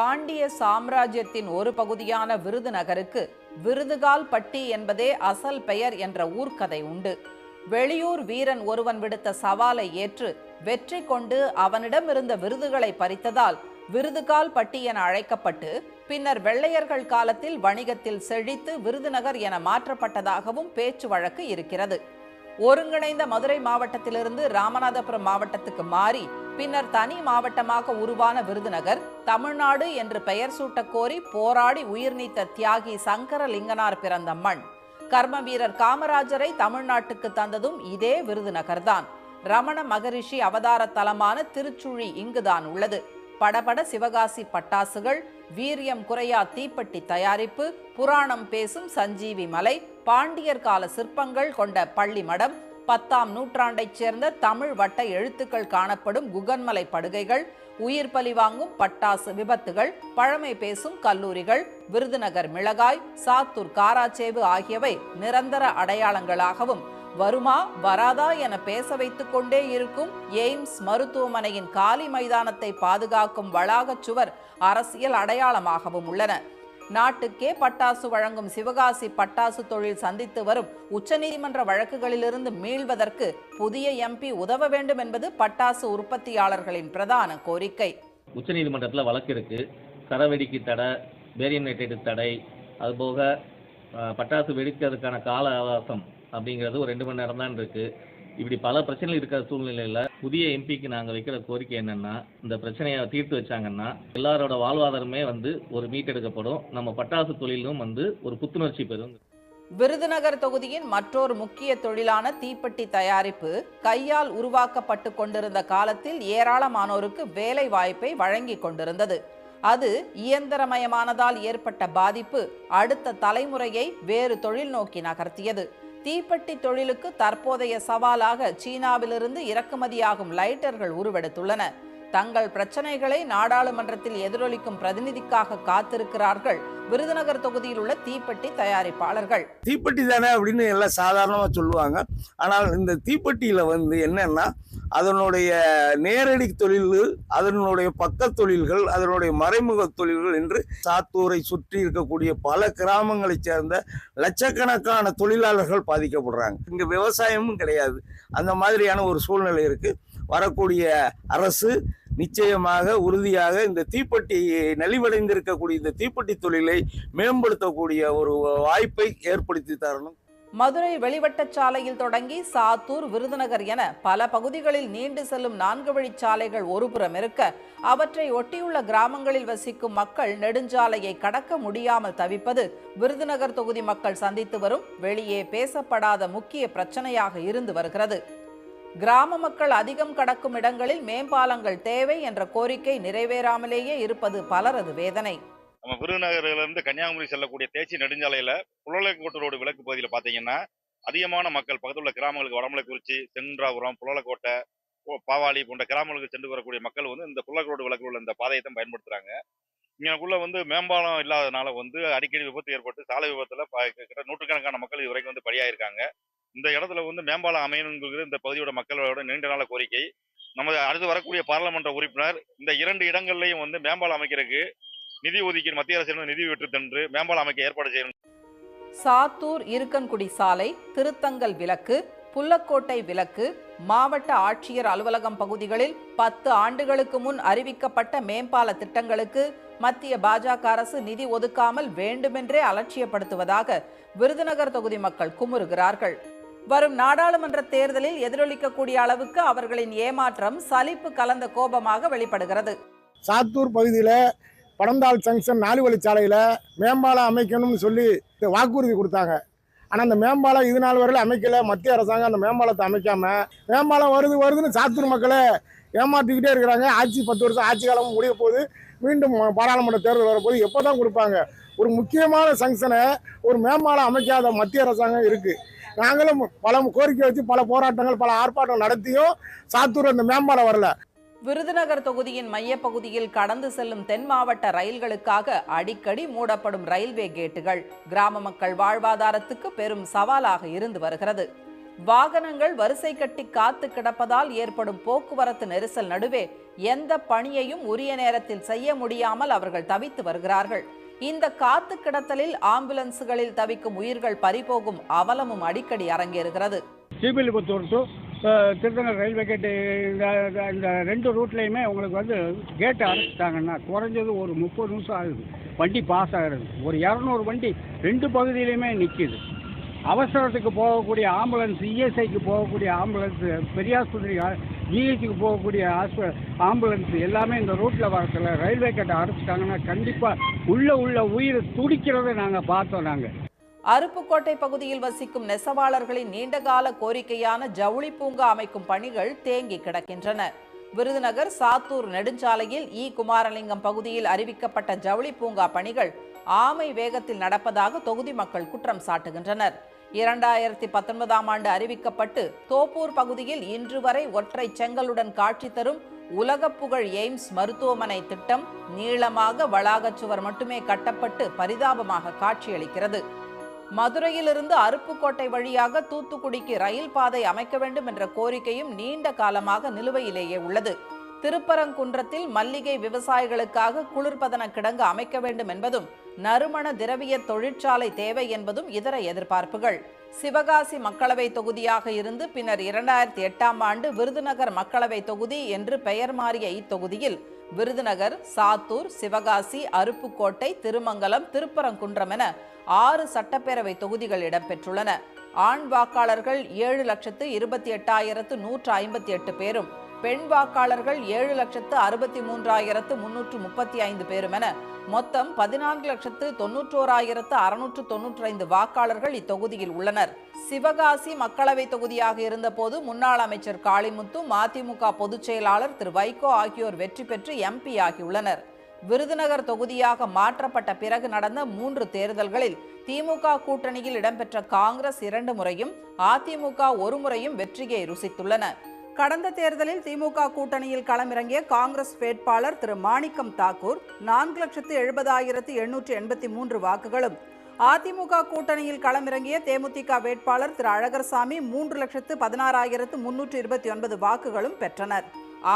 பாண்டிய சாம்ராஜ்யத்தின் ஒரு பகுதியான விருதுநகருக்கு விருதுகால் பட்டி என்பதே அசல் பெயர் என்ற ஊர்க்கதை உண்டு. வெளியூர் வீரன் ஒருவன் விடுத்த சவாலை ஏற்று வெற்றி கொண்டு அவனிடம் இருந்த விருதுகளை பறித்ததால் விருதுகால் பட்டி என அழைக்கப்பட்டு பின்னர் வெள்ளையர்கள் காலத்தில் வணிகத்தில் செழித்து விருதுநகர் என மாற்றப்பட்டதாகவும் பேச்சு வழக்கு இருக்கிறது. ஒருங்கிணைந்த மதுரை மாவட்டத்திலிருந்து ராமநாதபுரம் மாவட்டத்துக்கு மாறி பின்னர் தனி மாவட்டமாக உருவான விருதுநகர் தமிழ்நாடு என்று பெயர் சூட்ட கோரி போராடி உயிர் நீத்த தியாகி சங்கரலிங்கனார் பிறந்த மண். கர்ம வீரர் காமராஜரை தமிழ்நாட்டுக்கு தந்ததும் இதே விருதுநகர்தான். ரமண மகரிஷி அவதார தலமான திருச்சுழி இங்குதான் உள்ளது. படபட சிவகாசி பட்டாசுகள் வீரியம் குறையா தீப்பெட்டி தயாரிப்பு புராணம் பேசும் சஞ்சீவி மலை பாண்டியர் கால சிற்பங்கள் கொண்ட பள்ளி மடம் பத்தாம் நூற்றாண்டைச் சேர்ந்த தமிழ் வட்ட எழுத்துக்கள் காணப்படும் குகன்மலை படுகைகள் உயிர் பலி வாங்கும் பட்டாசு விபத்துகள் பழமை பேசும் கல்லூரிகள் விருதுநகர் மிளகாய் சாத்தூர் காராச்சேவு ஆகியவை நிரந்தர அடையாளங்களாகவும் வருமா வராதா என பேச வைத்துக் கொண்டே இருக்கும் எய்ம்ஸ் மருத்துவமனையின் காலி மைதானத்தை பாதுகாக்கும் வளாகச் சுவர் அரசியல் அடையாளமாகவும் உள்ளன. நாட்டுக்கே பட்டாசு வழங்கும் சிவகாசி பட்டாசு தொழில் சந்தித்து வரும் உச்சநீதிமன்ற வழக்குகளிலிருந்து மீள்வதற்கு புதிய எம்பி உதவ வேண்டும் என்பது பட்டாசு உற்பத்தியாளர்களின் பிரதான கோரிக்கை. உச்சநீதிமன்றத்தில் வழக்கு இருக்குது சரவெடிக்கு தடை பேரியன் நைட்ரேட்டு தடை அதுபோக பட்டாசு வெடிக்கிறதுக்கான கால அவகாசம் அப்படிங்கிறது ஒரு ரெண்டு மணி நேரம் தான் இருக்குது இப்படி பல பிரச்சனைகள் இருக்கிற சூழ்நிலையில் புதிய எம்பிக்கு நாங்கள் வைக்கிற கோரிக்கை என்னென்னா இந்த பிரச்சனையை தீர்த்து வச்சாங்கன்னா எல்லாரோட வாழ்வாதாரமே வந்து ஒரு மீட்டெடுக்கப்படும். நம்ம பட்டாசு தொழிலும் வந்து ஒரு புத்துணர்ச்சி பெறும். விருதுநகர் தொகுதியின் மற்றொரு முக்கிய தொழிலான தீப்பெட்டி தயாரிப்பு கையால் உருவாக்கப்பட்டு கொண்டிருந்த காலத்தில் ஏராளமானோருக்கு வேலை வாய்ப்பை வழங்கி கொண்டிருந்தது. அது இயந்திரமயமானதால் ஏற்பட்ட பாதிப்பு அடுத்த தலைமுறையை வேறு தொழில் நோக்கி நகர்த்தியது. தீப்பெட்டி தொழிலுக்கு தற்போதைய சவாலாக சீனாவிலிருந்து இறக்குமதியாகும் லைட்டர்கள் உருவெடுத்துள்ளன. தங்கள் பிரச்சனைகளை நாடாளுமன்றத்தில் எதிரொலிக்கும் பிரதிநிதிக்காக காத்திருக்கிறார்கள் விருதுநகர் தொகுதியில் உள்ள தீப்பெட்டி தயாரிப்பாளர்கள். தீப்பெட்டி தானே அப்படின்னு எல்லாம் சாதாரணமாக சொல்லுவாங்க. ஆனால் இந்த தீப்பெட்டியில் வந்து என்னன்னா அதனுடைய நேரடி தொழில் அதனுடைய பக்க தொழில்கள் அதனுடைய மறைமுக தொழில்கள் என்று சாத்தூரை சுற்றி இருக்கக்கூடிய பல கிராமங்களைச் சேர்ந்த லட்சக்கணக்கான தொழிலாளர்கள் பாதிக்கப்படுறாங்க. இங்கே விவசாயமும் கிடையாது. அந்த மாதிரியான ஒரு சூழ்நிலை இருக்கு. வரக்கூடிய அரசு நிச்சயமாக உறுதியாக இந்த தீப்பெட்டி நலிவடைந்திருக்கக்கூடிய இந்த தீப்பெட்டி தொழிலை மேம்படுத்தக்கூடிய ஒரு வாய்ப்பை ஏற்படுத்தி தரணும். மதுரை வெளிவட்டச் சாலையில் தொடங்கி சாத்தூர் விருதுநகர் என பல பகுதிகளில் நீண்டு செல்லும் நான்கு வழிச்சாலைகள் ஒருபுறம் இருக்க அவற்றை ஒட்டியுள்ள கிராமங்களில் வசிக்கும் மக்கள் நெடுஞ்சாலையை கடக்க முடியாமல் தவிப்பது விருதுநகர் தொகுதி மக்கள் சந்தித்து வரும் வெளியே பேசப்படாத முக்கிய பிரச்சனையாக இருந்து வருகிறது. கிராம மக்கள் அதிகம் கடக்கும் இடங்களில் மேம்பாலங்கள் தேவை என்ற கோரிக்கை நிறைவேறாமலேயே இருப்பது பலரது வேதனை. நம்ம இருந்து கன்னியாகுமரி செல்லக்கூடிய தேச்சி நெடுஞ்சாலையில புலலக்கோட்டை ரோடு விளக்கு பகுதியில் பார்த்தீங்கன்னா அதிகமான மக்கள் பக்கத்தில் உள்ள கிராமங்களுக்கு வடமலைக்குறிச்சி சென்றாபுரம் புலலக்கோட்டை பாவாளி போன்ற கிராமங்களுக்கு சென்று வரக்கூடிய மக்கள் வந்து இந்த புலலக்கோடு விளக்கில் உள்ள இந்த பாதையை தான் பயன்படுத்துகிறாங்க இங்கனக்குள்ள வந்து மேம்பாலம் இல்லாதனால வந்து அடிக்கடி விபத்து ஏற்பட்டு சாலை விபத்தில் கிட்ட நூற்றுக்கணக்கான மக்கள் இது வரைக்கும் வந்து பலியாயிருக்காங்க. இந்த இடத்துல வந்து மேம்பாலம் அமையணுங்கிறது இந்த பகுதியோட மக்களோட நீண்ட நாள கோரிக்கை. நமது அடுத்து வரக்கூடிய பாராளுமன்ற உறுப்பினர் இந்த இரண்டு இடங்கள்லையும் வந்து மேம்பாலம் அமைக்கிறதுக்கு நிதி ஒதுக்கீடு மத்திய அரசு நிதி பெற்று தன்று மேம்பாலம் அமைக்க ஏற்பாடு செய்யணும். சாத்தூர் இருக்கன்குடி சாலை திருத்தங்கல் விலக்கு புல்லக்கோட்டை விலக்கு மாவட்ட ஆட்சியர் அலுவலகம் பகுதிகளில் பத்து ஆண்டுகளுக்கு முன் அறிவிக்கப்பட்ட மேம்பால திட்டங்களுக்கு மத்திய பாஜக அரசு நிதி ஒதுக்காமல் வேண்டுமென்றே அலட்சியப்படுத்துவதாக விருதுநகர் தொகுதி மக்கள் குமுறுகிறார்கள். வரும் நாடாளுமன்ற தேர்தலில் எதிரொலிக்கக்கூடிய அளவுக்கு அவர்களின் ஏமாற்றம் சலிப்பு கலந்த கோபமாக வெளிப்படுகிறது. சாத்தூர் பகுதியில் படந்தாள் ஜங்ஷன் நாலு வழிச்சாலையில் மேம்பாலம் அமைக்கணும்னு சொல்லி வாக்குறுதி கொடுத்தாங்க. ஆனால் அந்த மேம்பாலம் இது நாள் வரையில் அமைக்கலை. மத்திய அரசாங்கம் அந்த மேம்பாலத்தை அமைக்காமல் மேம்பாலம் வருது வருதுன்னு சாத்தூர் மக்களை ஏமாற்றிக்கிட்டே இருக்கிறாங்க. ஆட்சி பத்து வருஷம் ஆட்சி காலம் முடிய போது மீண்டும் பாராளுமன்ற தேர்தல் வரப்போது எப்போ தான் கொடுப்பாங்க? ஒரு முக்கியமான சங்ஷனை ஒரு மேம்பாலம் அமைக்காத மத்திய அரசாங்கம் இருக்குது நாங்களும் பல கோரிக்கை வச்சு பல போராட்டங்கள் பல ஆர்ப்பாட்டம் நடத்தியும் சாத்தூர் அந்த மேம்பாலம் வரல. விருதுநகர் தொகுதியின் மையப்பகுதியில் கடந்து செல்லும் தென் மாவட்ட ரயில்களுக்காக அடிக்கடி மூடப்படும் ரயில்வே கேட்டுகள். கிராம மக்கள் வாழ்வாதாரத்துக்கு பெரும் சவாலாக இருந்து வருகிறது. வாகனங்கள் வரிசை கட்டி காத்து கிடப்பதால் ஏற்படும் போக்குவரத்து நெரிசல் நடுவே எந்த பணியையும் உரிய நேரத்தில் செய்ய முடியாமல் அவர்கள் தவித்து வருகிறார்கள். இந்த காத்து கிடத்தலில் ஆம்புலன்ஸுகளில் தவிக்கும் உயிர்கள் பறிபோகும் அவலமும் அடிக்கடி அரங்கேறுகிறது. இப்போ திருத்தணி ரயில்வே கேட்டு இந்த இந்த- இந்த ரெண்டு ரூட்லேயுமே உங்களுக்கு வந்து கேட்டு அடைச்சிட்டாங்கன்னா குறைஞ்சது ஒரு முப்பது நிமிஷம் ஆகுது. வண்டி பாஸ் ஆகிறது. ஒரு இரநூறு வண்டி ரெண்டு பகுதியிலையுமே நிற்கிது அவசரத்துக்கு போகக்கூடிய ஆம்புலன்ஸ் இஎஸ்ஐக்கு போகக்கூடிய ஆம்புலன்ஸு பெரியாஸ்பத்திரி ஜிஹெச்சுக்கு போகக்கூடிய ஹாஸ்ப ஆம்புலன்ஸ் எல்லாமே இந்த ரூட்டில் வரத்துல ரயில்வே கேட்டை அடைச்சிட்டாங்கன்னா கண்டிப்பாக உள்ள உள்ள உயிர் துடிக்கிறதை நாங்கள் பார்த்தோம் நாங்கள் அருப்புக்கோட்டை பகுதியில் வசிக்கும் நெசவாளர்களின் நீண்டகால கோரிக்கையான ஜவுளி பூங்கா அமைக்கும் பணிகள் தேங்கி கிடக்கின்றன. விருதுநகர் சாத்தூர் நெடுஞ்சாலையில் இ. குமாரலிங்கம் பகுதியில் அறிவிக்கப்பட்ட ஜவுளி பூங்கா பணிகள் ஆமை வேகத்தில் நடப்பதாக தொகுதி மக்கள் குற்றம் சாட்டுகின்றனர். இரண்டாயிரத்தி பத்தொன்பதாம் ஆண்டு அறிவிக்கப்பட்டு தோப்பூர் பகுதியில் இன்று வரை ஒற்றை செங்கலுடன் காட்சி தரும் உலகப்புகழ் எய்ம்ஸ் மருத்துவமனை திட்டம் நீளமாக வளாகச் சுவர் மட்டுமே கட்டப்பட்டு பரிதாபமாக காட்சியளிக்கிறது. மதுரையிலிருந்து அருப்புக்கோட்டை வழியாக தூத்துக்குடிக்கு ரயில் பாதை அமைக்க வேண்டும் என்ற கோரிக்கையும் நீண்ட காலமாக நிலுவையிலேயே உள்ளது. திருப்பரங்குன்றத்தில் மல்லிகை விவசாயிகளுக்காக குளிர்பதன கிடங்கு அமைக்க வேண்டும் என்பதும் நறுமண திரவிய தொழிற்சாலை தேவை என்பதும் இதர எதிர்பார்ப்புகள். சிவகாசி மக்களவை தொகுதியாக இருந்து பின்னர் இரண்டாயிரத்தி எட்டாம் ஆண்டு விருதுநகர் மக்களவை தொகுதி என்று பெயர் மாறிய இத்தொகுதியில் விருதுநகர் சாத்தூர் சிவகாசி அருப்புக்கோட்டை திருமங்கலம் திருப்பரங்குன்றம் என ஆறு சட்டப்பேரவை தொகுதிகள் இடம்பெற்றுள்ளன. ஆண் வாக்காளர்கள் ஏழு லட்சத்து இருபத்தி எட்டாயிரத்து நூற்று ஐம்பத்தி எட்டு பேரும் பெண் வாக்காளர்கள் ஏழு லட்சத்து அறுபத்தி மூன்றாயிரத்து முன்னூற்று முப்பத்தி ஐந்து பேரும் என மொத்தம் பதினான்கு லட்சத்து தொன்னூற்றோராயிரத்து அறுநூற்று தொன்னூற்றி ஐந்து வாக்காளர்கள் இத்தொகுதியில் உள்ளனர். சிவகாசி மக்களவை தொகுதியாக இருந்தபோது முன்னாள் அமைச்சர் காளிமுத்து மதிமுக பொதுச் செயலாளர் திரு வைகோ ஆகியோர் வெற்றி பெற்று எம்பி ஆகியுள்ளனர் விருதுநகர் தொகுதியாக மாற்றப்பட்ட பிறகு நடந்த மூன்று தேர்தல்களில் திமுக கூட்டணியில் இடம்பெற்ற காங்கிரஸ் இரண்டு முறையும் அதிமுக ஒரு முறையும் வெற்றியை ருசித்துள்ளன. கடந்த தேர்தலில் திமுக கூட்டணியில் களமிறங்கிய காங்கிரஸ் வேட்பாளர் திரு மாணிக்கம் தாக்கூர் நான்கு லட்சத்து எழுபதாயிரத்து எண்ணூற்று எண்பத்தி மூன்று வாக்குகளும். அதிமுக கூட்டணியில் களமிறங்கிய தேமுதிக வேட்பாளர் திரு அழகர்சாமி மூன்று லட்சத்து பதினாறாயிரத்து முன்னூற்று இருபத்தி ஒன்பது வாக்குகளும் பெற்றனர்.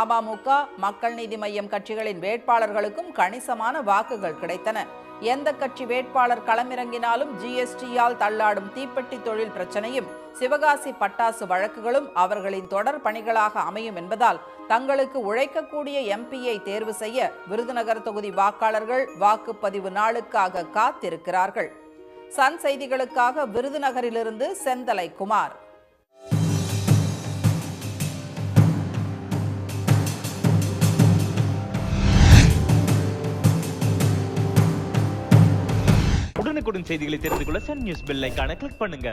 அமமுக மக்கள் நீதி மய்யம் கட்சிகளின் வேட்பாளர்களுக்கும் கணிசமான வாக்குகள் கிடைத்தன. எந்த கட்சி வேட்பாளர் களமிறங்கினாலும் ஜிஎஸ்டியால் தள்ளாடும் தீப்பெட்டி தொழில் பிரச்சனையும் சிவகாசி பட்டாசு வழக்குகளும் அவர்களின் தொடர் பணிகளாக அமையும் என்பதால் தங்களுக்கு உழைக்கக்கூடிய எம்பியை தேர்வு செய்ய விருதுநகர் தொகுதி வாக்காளர்கள் வாக்குப்பதிவு நாளுக்காக காத்திருக்கிறார்கள். சன் செய்திகளுக்காக விருதுநகரிலிருந்து செந்தலை குமார் உடனுக்குடன் செய்திகளை தெரிந்து கொள்ள சன் நியூஸ் பெல் கிளிக் பண்ணுங்க.